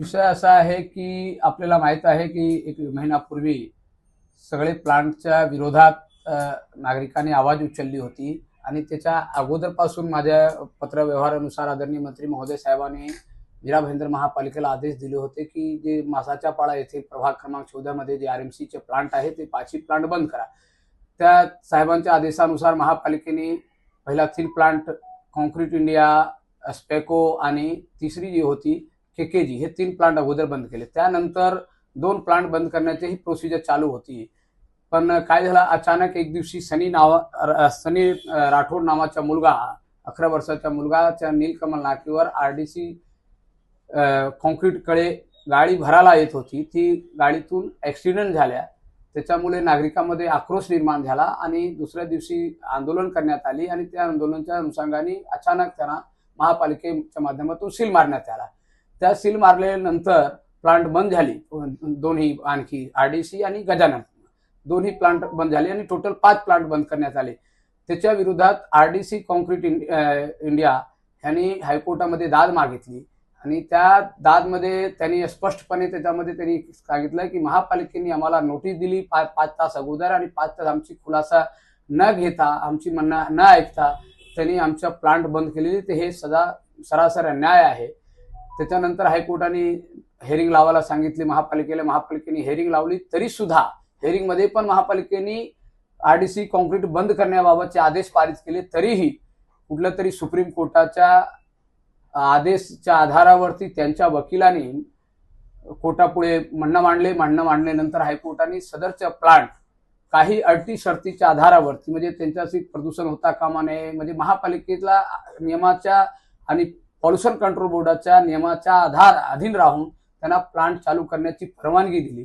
विषय असा आहे की आपल्याला माहीत आहे की एक महिन्यापूर्वी सगळे प्लांटच्या विरोधात नागरिकांनी आवाज उचलली होती आणि त्याच्या अगोदरपासून माझ्या पत्रव्यवहारानुसार आदरणीय मंत्री महोदय साहेबांनी मीरा भाईंदर महापालिकेला आदेश दिले होते की जे मासाच्या पाळा येथे प्रभाग क्रमांक चौदामध्ये जे आर एम सीचे प्लांट आहे ते पाचही प्लांट बंद करा. त्या साहेबांच्या आदेशानुसार महापालिकेने पहिला तीन प्लांट कॉन्क्रीट इंडिया स्पेको आणि तिसरी जी होती के के जी हे तीन प्लांट अगोदर बंद केले. त्यानंतर दोन प्लांट बंद करण्याची ही प्रोसिजर चालू होती. पण काय झालं? अचानक एक दिवशी सनी नावा सनी राठोड नावाचा मुलगा अकरा वर्षाचा मुलगाच्या नीलकमल नाकीवर आर डी सी कॉन्क्रीटकडे गाडी भरायला येत होती. ती गाडीतून ॲक्सिडेंट झाल्या. त्याच्यामुळे नागरिकांमध्ये आक्रोश निर्माण झाला आणि दुसऱ्या दिवशी आंदोलन करण्यात आली आणि त्या आंदोलनाच्या अनुषंगाने अचानक त्यांना महापालिकेच्या माध्यमातून सील मारण्यात आला. त्या सील मारल्यानंतर प्लांट बंद झाली. दोन्ही आणखी आरडीसी आणि गजानन. दोन्ही प्लांट बंद झाले आणि टोटल पाच प्लांट बंद करण्यात आले. त्याच्या विरोधात आरडीसी कॉन्क्रीट इंडिया यांनी हायकोर्टामध्ये दाद मागितली. आणि त्या दादमध्ये त्यांनी स्पष्टपणे त्याच्यामध्ये त्यांनी सांगितलं की महापालिकेने आम्हाला नोटीस दिली पाच पाच तास अगोदर आणि पाच तास आमची खुलासा न घेता आमची म्हणणं न ऐकता त्यांनी आमच्या प्लांट बंद केलेली. ते हे सदा सरासर अन्याय आहे. त्याच्यानंतर हायकोर्टाने हेअरिंग लावायला सांगितली महापालिकेला महापालिकेने हेअरिंग लावली तरी सुद्धा हेरिंगमध्ये पण महापालिकेने आरडीसी कॉन्क्रीट बंद करण्याबाबतचे आदेश पारित केले तरीही कुठल्या तरी सुप्रीम कोर्टाच्या आदेशच्या आधारावरती त्यांच्या वकिलांनी कोर्टापुढे म्हणणं मांडले म्हणणं मांडल्यानंतर हायकोर्टाने सदरच्या प्लांट काही अटी शर्तीच्या आधारावरती म्हणजे त्यांच्याशी प्रदूषण होता कामा नये म्हणजे महापालिकेला नियमाच्या आणि पॉल्युशन कंट्रोल बोर्डाच्या नियमाच्या आधार अधीन राहून त्यांना प्लांट चालू करण्याची परवानगी दिली.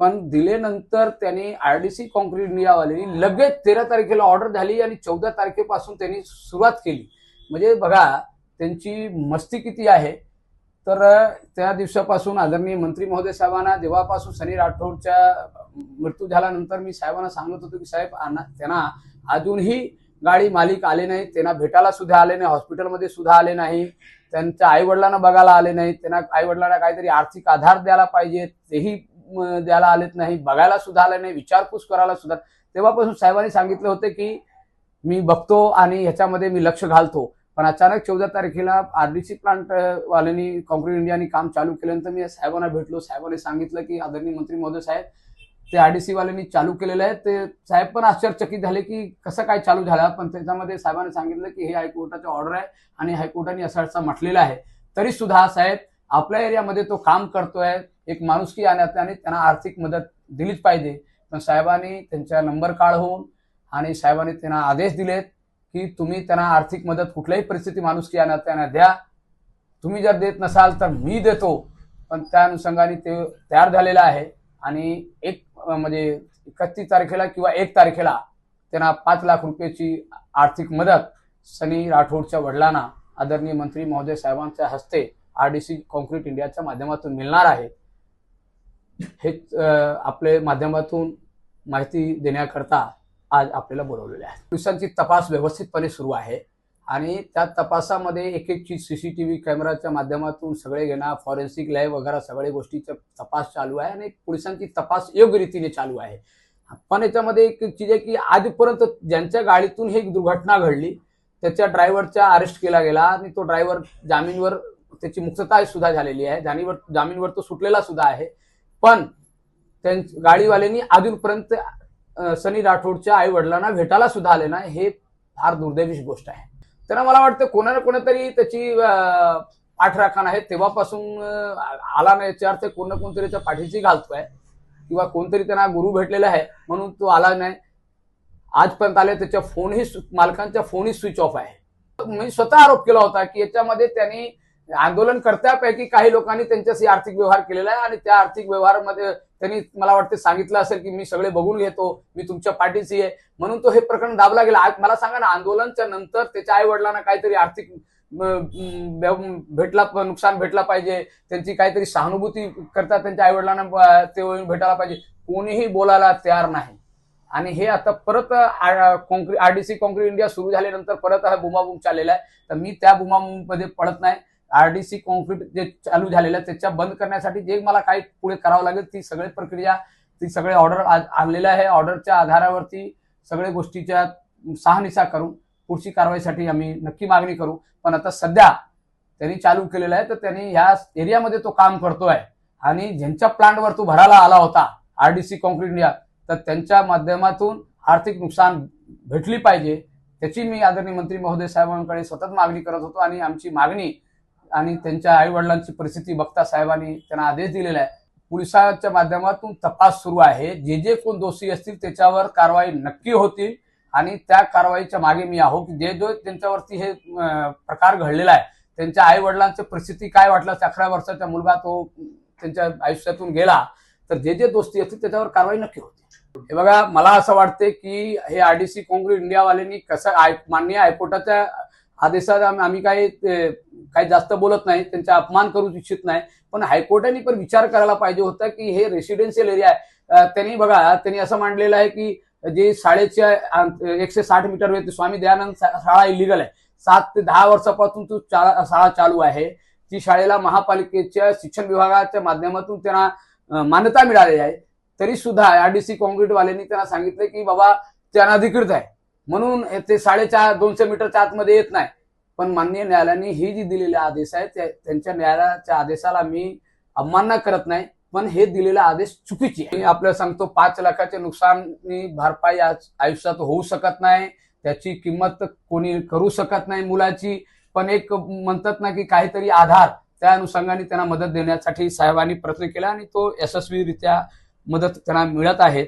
पण दिल्यानंतर त्यांनी आरडीसी कॉन्क्रीट इंडियावाल्यांनी लगेच तेरा तारखेला ऑर्डर झाली आणि चौदा तारखेपासून त्यांनी सुरुवात केली. म्हणजे बघा त्यांची मस्ती किती आहे. तर त्या दिवसापासून आदरणीय मंत्री महोदय साहेबांना जेव्हापासून सनी राठोडच्या मृत्यू झाल्यानंतर मी साहेबांना सांगत होतो की साहेब त्यांना अजूनही गाडी मालिक आले नाही त्यांना भेटायला सुद्धा आले नाही हॉस्पिटलमध्ये सुद्धा आले नाही त्यांच्या आई वडिलांना बघायला आले नाही त्यांना आई वडिलांना काहीतरी आर्थिक आधार द्यायला पाहिजे तेही द्यायला आलेत नाही बघायला सुद्धा आले नाही विचारपूस करायला सुद्धा. तेव्हापासून साहेबांनी सांगितलं होतं की मी बघतो आणि ह्याच्यामध्ये मी लक्ष घालतो. पण अचानक चौदा तारखेला आरडीसी प्लांट वाल्यांनी कॉन्क्रीट इंडियानी काम चालू केल्यानंतर मी साहेबांना भेटलो. साहेबांनी सांगितलं की आदरणीय मंत्री महोदय साहेब ते आरडीसी वाल्यांनी चालू केलेलं आहे. ते साहेब पण आश्चर्यचकित झाले की कसं काय चालू झालं. पण त्याच्यामध्ये साहेबांनी सांगितलं की हे हायकोर्टाचा ऑर्डर आहे आणि हायकोर्टाने असं असं म्हटलेलं आहे. तरी सुद्धा साहेब आपल्या एरियामध्ये तो काम करतोय. एक माणुसकी आणण्यात आणि त्यांना आर्थिक मदत दिलीच पाहिजे. पण साहेबांनी त्यांचा नंबर काढून आणि साहेबांनी त्यांना आदेश दिलेत की तुम्ही त्यांना आर्थिक मदत कुठल्याही परिस्थिती माणुसकी आणत त्यांना द्या. तुम्ही जर देत नसाल तर मी देतो. पण त्या अनुषंगाने ते तयार झालेलं आहे. आणि एक म्हणजे एकतीस तारखेला किंवा एक तारखेला त्यांना पाच लाख रुपयाची आर्थिक मदत सनी राठोडच्या वडिलांना आदरणीय मंत्री महोदय साहेबांच्या हस्ते आर डी सी कॉन्क्रीट इंडियाच्या माध्यमातून मिळणार आहे. हेच आपले माध्यमातून माहिती देण्याकरता आज आपल्याला बोलवलेले आहे पोलिसांची तपास व्यवस्थितपणे सुरू आहे. आणि त्या तपासामध्ये एक एक चीज सीसीटीव्ही कॅमेराच्या माध्यमातून सगळे घेणार फॉरेन्सिक लॅब वगैरे सगळ्या गोष्टीचा तपास चालू आहे आणि पोलिसांची तपास योग्य रीतीने चालू आहे. पण याच्यामध्ये एक चीज आहे की आजपर्यंत ज्यांच्या गाडीतून ही दुर्घटना घडली त्याच्या ड्रायव्हरचा अरेस्ट केला गेला आणि तो ड्रायव्हर जामीनवर त्याची मुक्तता सुद्धा झालेली आहे. जामीनवर जामीनवर तो सुटलेला सुद्धा आहे. पण त्यां गाडीवाल्यांनी अजूनपर्यंत सनी राठोडच्या आई वडिलांना भेटायला सुद्धा आले ना हे फार दुर्दैवी गोष्ट आहे. त्यांना मला वाटतं कोणा ना कोणतरी त्याची पाठराखण आहे. तेव्हापासून आला नाही. याचा अर्थ कोण ना कोणतरी त्याच्या पाठीची घालतोय किंवा कोणतरी त्यांना गुरु भेटलेला आहे म्हणून तो आला नाही. आजपर्यंत आले त्याच्या फोनही मालकांच्या मालकांचा फोनही स्विच ऑफ आहे. मी स्वतः आरोप केला होता की याच्यामध्ये त्यांनी आंदोलनकर्त्यापैकी काही लोकांनी त्यांच्याशी आर्थिक व्यवहार केलेला आहे आणि त्या आर्थिक व्यवहारामध्ये त्यांनी मला वाटते सांगितलं असेल की मी सगळे बघून घेतो मी तुमच्या पाठीशी आहे. म्हणून तो हे प्रकरण दाबला गेला. आज मला सांगा ना आंदोलनच्या नंतर त्याच्या आई वडिलांना काहीतरी आर्थिक भेटला नुकसान भेटला पाहिजे. त्यांची काहीतरी सहानुभूती करता त्यांच्या आई वडिलांना ते भेटायला पाहिजे. कोणीही बोलायला तयार नाही. आणि हे आता परत आरडीसी कॉन्क्रीट इंडिया सुरू झाल्यानंतर परत हा बुमाबूम चाललेला आहे. तर मी त्या बुमाबूममध्ये पडत नाही. आरडीसी कॉन्क्रीट जे चालू झालेलं आहे त्याच्या बंद करण्यासाठी जे मला काही पुढे करावं लागेल ती सगळी प्रक्रिया ती सगळे ऑर्डर आणलेलं आहे. ऑर्डरच्या आधारावरती सगळ्या गोष्टीच्या सहानिशा करून पुढची कारवाईसाठी आम्ही नक्की मागणी करू. पण आता सध्या त्यांनी चालू केलेलं आहे तर त्यांनी ह्या एरियामध्ये तो काम करतोय. आणि ज्यांच्या प्लांटवर तो भरायला आला होता आरडीसी कॉन्क्रीट इंडिया तर त्यांच्या माध्यमातून आर्थिक नुकसान भेटली पाहिजे. त्याची मी आदरणीय मंत्री महोदय साहेबांकडे सतत मागणी करत होतो आणि आमची मागणी आणि त्यांच्या आई वडिलांची परिस्थिती बघता साहेबांनी त्यांना आदेश दिलेला आहे. पोलिसांच्या माध्यमातून तपास सुरू आहे. जे जे कोण दोषी असतील त्याच्यावर कारवाई नक्की होतील आणि त्या कारवाईच्या मागे मी आहो की जे जो त्यांच्यावरती हे प्रकार घडलेला आहे त्यांच्या आई वडिलांची परिस्थिती काय वाटलं अकरा वर्षाचा मुलगा तो त्यांच्या आयुष्यातून गेला तर जे जे दोस्ती असतील त्याच्यावर कारवाई नक्की होती. हे बघा मला असं वाटते की हे आरडीसी काँग्रेस इंडियावाल्यांनी कसं आय माननीय हायकोर्टाच्या आदेशात देशात आम्ही काही काही जास्त बोलत नाही त्यांचा अपमान करू इच्छित नाही. पण हायकोर्टाने पण विचार करायला पाहिजे होता की हे रेसिडेन्शियल एरिया आहे. त्यांनी बघा त्यांनी असं मांडलेलं आहे की जे शाळेच्या एकशे साठ मीटर वेळ स्वामी दयानंद शाळा इलिगल आहे. सात ते दहा वर्षापासून तो शाळा चालू आहे. ती शाळेला महापालिकेच्या शिक्षण विभागाच्या माध्यमातून त्यांना मान्यता मिळालेली आहे. तरी सुद्धा आरडीसी कॉन्क्रीटवाल्यांनी त्यांना सांगितलं की बाबा ते अधिकृत आहे. म्हणून ते साडेचार दोनशे मीटरच्या आतमध्ये येत नाही. पण माननीय न्यायालयाने ही जी दिलेले आदेश आहे त्या- त्यांच्या न्यायालयाच्या आदेशाला मी अवमानना करत नाही पण हे दिलेला आदेश चुकीचे मी आपल्याला सांगतो पाच लाखाचे नुकसानी भरपाई आज आयुष्यात होऊ शकत नाही. त्याची किंमत कोणी करू शकत नाही मुलाची. पण एक म्हणतात ना की काहीतरी आधार त्या अनुषंगाने त्यांना मदत देण्यासाठी साहेबांनी प्रयत्न केला आणि तो यशस्वीरित्या मदत त्यांना मिळत आहे.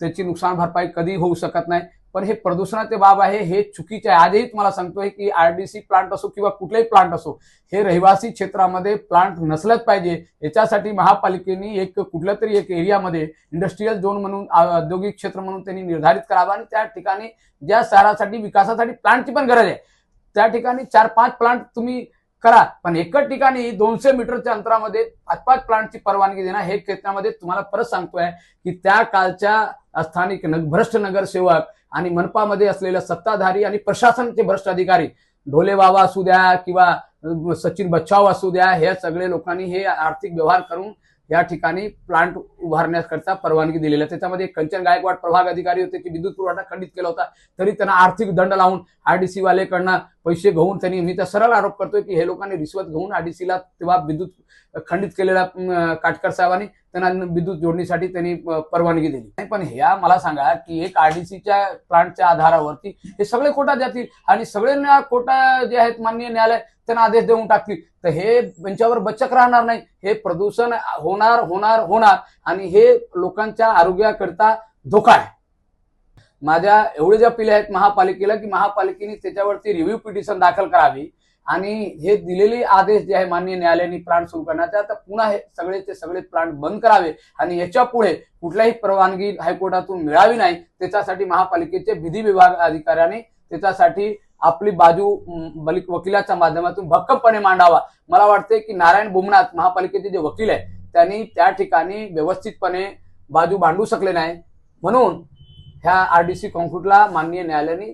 त्याची नुकसान भरपाई कधी होऊ शकत नाही. पण हे प्रदूषणाचे बाब आहे हे चुकीचे आहे आजही तुम्हाला सांगतोय की आरडीसी प्लांट असो किंवा कुठलाही प्लांट असो हे रहिवासी क्षेत्रामध्ये प्लांट नसलंच पाहिजे. याच्यासाठी महापालिकेने एक कुठल्या तरी एक एरियामध्ये इंडस्ट्रीयल झोन म्हणून औद्योगिक क्षेत्र म्हणून त्यांनी निर्धारित करावा आणि त्या ठिकाणी ज्या शहरासाठी विकासासाठी प्लांटची पण गरज आहे. त्या ठिकाणी चार पाच प्लांट तुम्ही करा पण एकच ठिकाणी दोनशे मीटरच्या अंतरामध्ये पाच पाच प्लांटची परवानगी देणं हे क्षेत्रामध्ये तुम्हाला परत सांगतोय की त्या कालच्या स्थानिक भ्रष्ट नगरसेवक आणि मनपामध्ये असलेल्या सत्ताधारी आणि प्रशासनचे भ्रष्ट अधिकारी ढोले बाबा असू द्या किंवा सचिन बच्चाव असू द्या हे सगळे लोकांनी हे आर्थिक व्यवहार करून या ठिकाणी प्लांट उभारण्याकरता परवानगी दिलेली आहे. त्याच्यामध्ये कंचन गायकवाड प्रभाग अधिकारी होते की विद्युत पुरवठा खंडित केला होता तरी त्यांना आर्थिक दंड लावून आरडीसी वालेकडनं पैसे घेऊन त्यांनी मी तर सरळ आरोप करतोय की हे लोकांनी रिश्वत घेऊन आरडीसीला तेव्हा विद्युत खंडित केलेल्या काटकर साहेबांनी त्यांना विद्युत जोडणीसाठी त्यांनी परवानगी दिली. नाही, पण ह्या मला सांगा की एक आरडीसीच्या प्लांटच्या आधारावरती हे सगळे कोटा जातील आणि सगळे कोटा जे आहेत माननीय न्यायालय त्यांना आदेश देऊन टाकतील. तर हे त्यांच्यावर बचक राहणार नाही. हे प्रदूषण होणार होणार होणार आणि हे लोकांच्या आरोग्याकरता धोका आहे. माझ्या एवढे ज्या पिले आहेत महापालिकेला की महापालिकेने त्याच्यावरती रिव्ह्यू पिटिशन दाखल करावी. आणि हे दिलेले आदेश जे आहे माननीय न्यायालयाने प्लांट सुरू करण्याचा आता पुन्हा हे सगळेचे सगळे प्लांट बंद करावे आणि याच्यापुढे कुठल्याही परवानगी हायकोर्टातून मिळावी नाही त्याच्यासाठी महापालिकेचे विधी विभाग अधिकाऱ्याने त्याच्यासाठी आपली बाजू बलिक वकिलाच्या माध्यमातून भक्कमपणे मांडावा. मला वाटते की नारायण बुमनाथ महापालिकेचे जे वकील आहे त्यांनी त्या ठिकाणी व्यवस्थितपणे बाजू मांडू शकले नाही. म्हणून ह्या आरडीसी कॉन्क्रीटला माननीय न्यायालयाने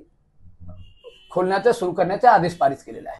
खोलण्याचा सुरू करण्याचे आदेश पारित केलेले आहे